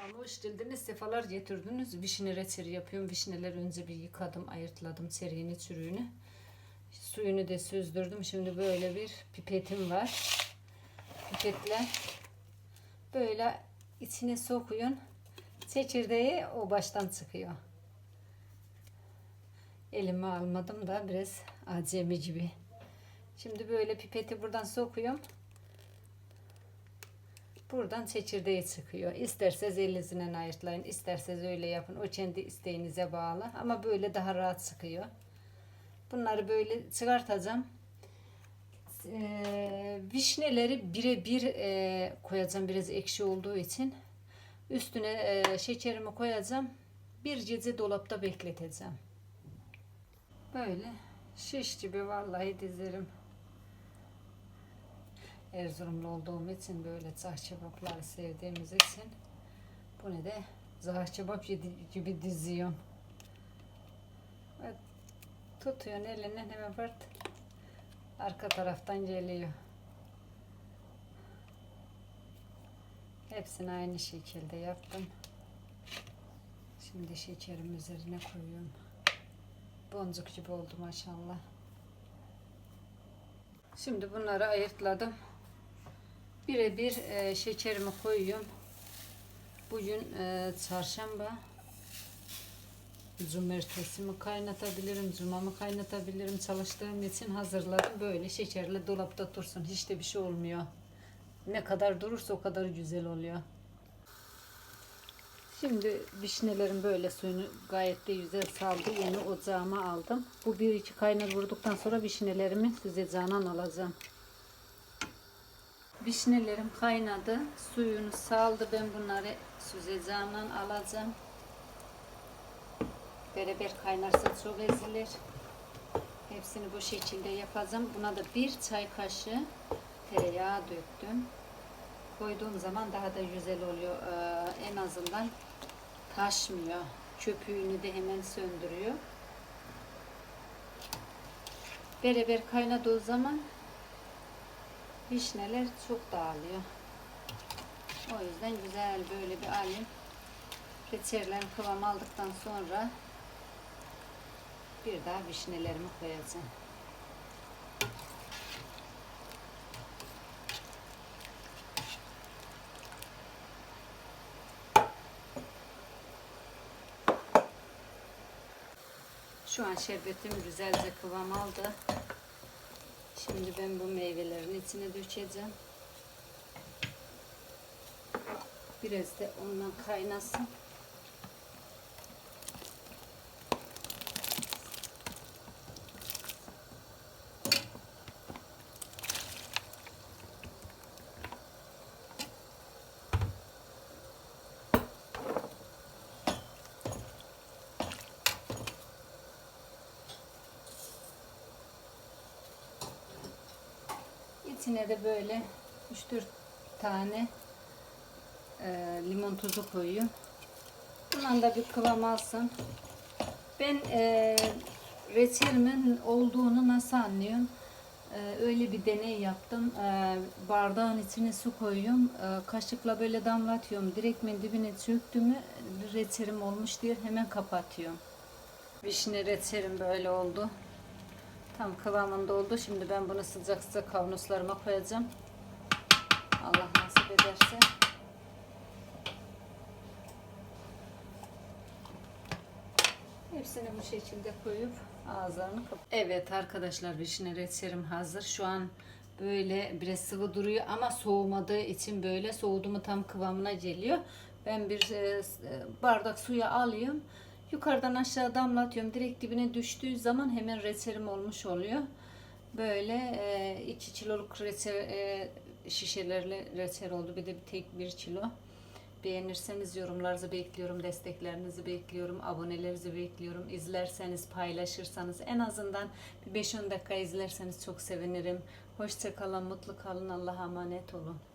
Mutfağıma hoş geldiniz. Sefalar getirdiniz. Vişne reçeli yapıyorum. Vişneleri önce bir yıkadım, ayırtladım seriğini, çürüğünü. Suyunu da süzdürdüm. Şimdi böyle bir pipetim var. Pipetle böyle içine sokuyorsun. Çekirdeği o baştan çıkıyor. Elime almadım da biraz acemi gibi. Şimdi böyle pipeti buradan sokuyorum. Buradan çekirdeği çıkıyor. İsterseniz elinizle ayırtlayın. isterseniz öyle yapın. O kendi isteğinize bağlı. Ama böyle daha rahat çıkıyor. Bunları böyle çıkartacağım. Ee, vişneleri birebir e, koyacağım biraz ekşi olduğu için. Üstüne e, şekerimi koyacağım. Bir gece dolapta bekleteceğim. Böyle şiş gibi vallahi dizerim. Erzurumlu olduğum için böyle zah kebapları sevdiğimiz için bunu da zah kebap yedi- gibi diziyorum. Evet, tutuyorsun elinden hemen fırt arka taraftan geliyor. Hepsini aynı şekilde yaptım. Şimdi şekerim üzerine koyuyorum. Boncuk gibi oldu maşallah. Şimdi bunları ayırtladım. Birebir e, şekerimi koyuyorum. Bugün e, çarşamba. Cumartesimi kaynatabilirim, cumamı kaynatabilirim. Çalıştığım için hazırladım. Böyle şekerle dolapta dursun. Hiç de bir şey olmuyor. Ne kadar durursa o kadar güzel oluyor. Şimdi vişnelerin böyle suyunu gayet de güzel saldı. Yeni ocağıma aldım. Bu bir iki kaynar vurduktan sonra vişnelerimi süzeceğinden alacağım. Vişnelerim kaynadı. Suyunu saldı. Ben bunları süzeceğimden alacağım. Beraber kaynarsa çok ezilir. Hepsini bu şekilde yapacağım. Buna da bir çay kaşığı tereyağı döktüm. Koyduğum zaman daha da güzel oluyor. Ee, en azından taşmıyor. Köpüğünü de hemen söndürüyor. Beraber kaynadığı zaman vişneler çok dağılıyor. O yüzden güzel böyle bir alayım. Reçellerin kıvam aldıktan sonra bir daha vişnelerimi koyacağım. Şu an şerbetim güzelce kıvam aldı. Şimdi ben bu meyvelerin içine dökeceğim. Biraz da ondan kaynasın. İçine de böyle 3-4 tane e, limon tuzu koyuyorum. Bundan da bir kıvam alsın. Ben e, reçelimin olduğunu nasıl anlıyorum? E, öyle bir deney yaptım. E, bardağın içine su koyuyorum. E, kaşıkla böyle damlatıyorum. Direktmen dibine çöktü mü reçelim olmuş diye hemen kapatıyorum. Vişne reçelim böyle oldu. Tam kıvamında oldu. Şimdi ben bunu sıcak sıcak kavanozlarıma koyacağım. Allah nasip ederse. Hepsini bu şekilde koyup ağızlarını kapat. Evet arkadaşlar vişne reçelim hazır. Şu an böyle biraz sıvı duruyor ama soğumadığı için böyle soğudu mu tam kıvamına geliyor. Ben bir e, bardak suya alıyorum. Yukarıdan aşağı damlatıyorum. Direkt dibine düştüğü zaman hemen reçelim olmuş oluyor. Böyle 2 kiloluk reçel, e, şişelerle reçel oldu. Bir de bir tek 1 kilo. Beğenirseniz yorumlarınızı bekliyorum, desteklerinizi bekliyorum, abonelerinizi bekliyorum. İzlerseniz, paylaşırsanız en azından bir 5-10 dakika izlerseniz çok sevinirim. Hoşça kalın, mutlu kalın, Allah'a emanet olun.